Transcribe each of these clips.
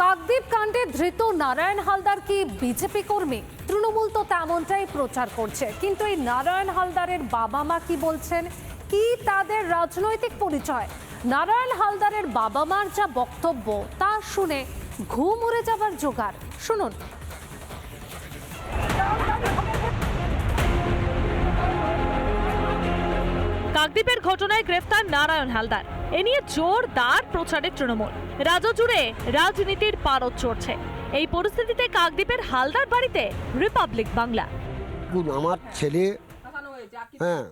কাকদ্বীপ কাণ্ডে ধৃত নারায়ণ হালদার কি বিজেপি কর্মী? তৃণমূল তো তেমনটাই প্রচার করছে, কিন্তু এই নারায়ণ হালদারের বাবা মা কি বলছেন? কি তাদের রাজনৈতিক পরিচয়? নারায়ণ হালদারের বাবা মার যা বক্তব্য, তা শুনে ঘুম উড়ে যাবার জোগাড়। শুনুন। কাকদ্বীপের ঘটনায় গ্রেফতার নারায়ণ হালদার। এ নিয়ে জোরদার প্রচারে তৃণমূল। রাজ্য জুড়ে রাজনীতির পারদ চড়ছে। এই পরিস্থিতিতে কাকদ্বীপের হালদার বাড়িতে রিপাবলিক বাংলা। আমার ছেলে হ্যাঁ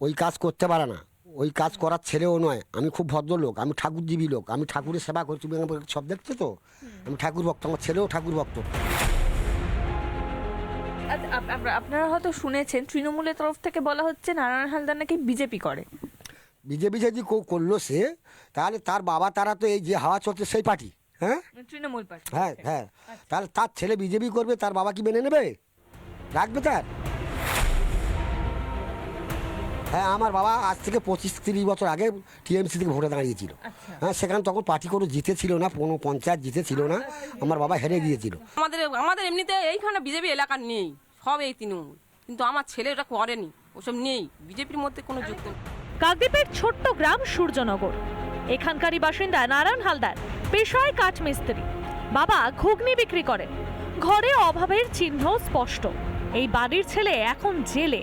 ওই কাজ করতে পারে না। ওই কাজ করার ছেলেও নয়। আমি খুব ভদ্রলোক আমি ঠাকুরজীবী লোক আমি ঠাকুরের সেবা করছি আমার সব দেখছ তো? আমি ঠাকুর ভক্ত আমার ছেলেও ঠাকুর ভক্ত। আচ্ছা, আপ- আপ- আপনারা হয়তো শুনেছেন তৃণমূলের তরফ থেকে বলা হচ্ছে নারায়ণ হালদার নাকি বিজেপি করে। বিজেপি যদি করল সে তাহলে তার বাবা তারা তো এই যে হাওয়া চলছে সেই পার্টি হ্যাঁ? তৃণমূল পার্টি। হ্যাঁ হ্যাঁ। তাহলে তার ছেলে বিজেপি করবে তার বাবা কি মেনে নেবে? রাখবে তার? হ্যাঁ আমার বাবা আজ থেকে পঁচিশ তিরিশ বছর আগে টিএমসি থেকে ভোটে দাঁড়িয়েছিল। হ্যাঁ সেখানে তখন পার্টি কোনো জিতেছিল না কোনো পঞ্চায়েত জিতেছিল না আমার বাবা হেরে গিয়েছিল। আমাদের আমাদের এমনিতে এইখানে বিজেপি এলাকা নেই সব এই তৃণমূল। কিন্তু আমার ছেলে ওটা করেনি ওসব নেই বিজেপির মধ্যে কোনো যুক্ত নেই। কাকদ্বীপের ছোট্ট গ্রাম সূর্যনগর। এখানকারই বাসিন্দা নারায়ণ হালদার, পেশায় কাঠমিস্ত্রি বাবা ঘুগনি বিক্রি করেন। ঘরে অভাবের চিহ্ন স্পষ্ট। এই বাড়ির ছেলে এখন জেলে।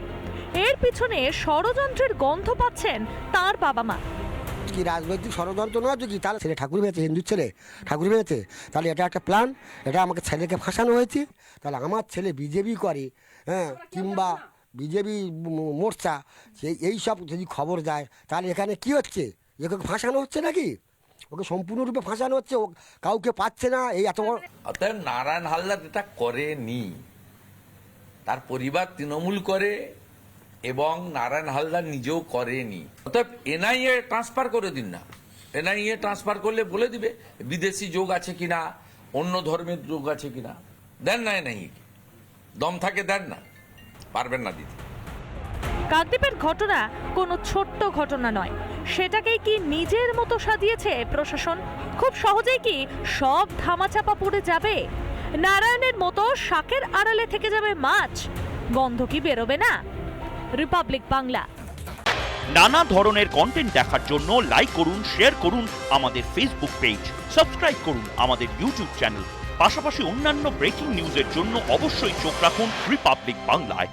এর পিছনে ষড়যন্ত্রের গন্ধ পাচ্ছেন তার বাবা মা। কি রাজনৈতিক ষড়যন্ত্র তো কি? তাহলে ছেলে ঠাকুর পেয়েছে হিন্দু ছেলে ঠাকুর পেয়েছে তাহলে এটা একটা প্ল্যান এটা আমাকে ছেলেকে ফাঁসানো হয়েছে। তাহলে আমার ছেলে বিজেপি করে হ্যাঁ কিংবা বিজেপি মোর্চা সেই এই সব যদি খবর যায়, তাহলে এখানে কি হচ্ছে? একে ফাঁসানো হচ্ছে নাকি? ওকে সম্পূর্ণরূপে ফাঁসানো হচ্ছে, ও কাউকে পাচ্ছে না, এই এত বড় অতএব নারায়ণ হালদার এটা করেনি। তার পরিবার তৃণমূল করে এবং নারায়ণ হালদার নিজেও করেনি। অতএব এনআইএ ট্রান্সফার করে দিন না। এনআইএ ট্রান্সফার করলে বলে দিবে, বিদেশি যোগ আছে কিনা, অন্য ধর্মের যোগ আছে কিনা। দেন না এনআইএ দম থাকে দেন না। পারবেন না দিতে কাকদ্বীপের ঘটনা কোনো ছোট্ট ঘটনা নয়। সেটাকেই কি নিজের মতো সাজিয়েছে প্রশাসন? খুব সহজেই কি সব ধামাচাপা পড়ে যাবে? নারায়ণের মতো শাকের আড়ালে থেকে যাবে মাছ? গন্ধ কি বেরোবে না? রিপাবলিক বাংলা। নানা ধরনের কন্টেন্ট দেখার জন্য লাইক করুন শেয়ার করুন আমাদের ফেসবুক পেজ সাবস্ক্রাইব করুন আমাদের ইউটিউব চ্যানেল পাশাপাশি অন্যান্য ব্রেকিং নিউজের জন্য অবশ্যই চোখ রাখুন রিপাবলিক বাংলায়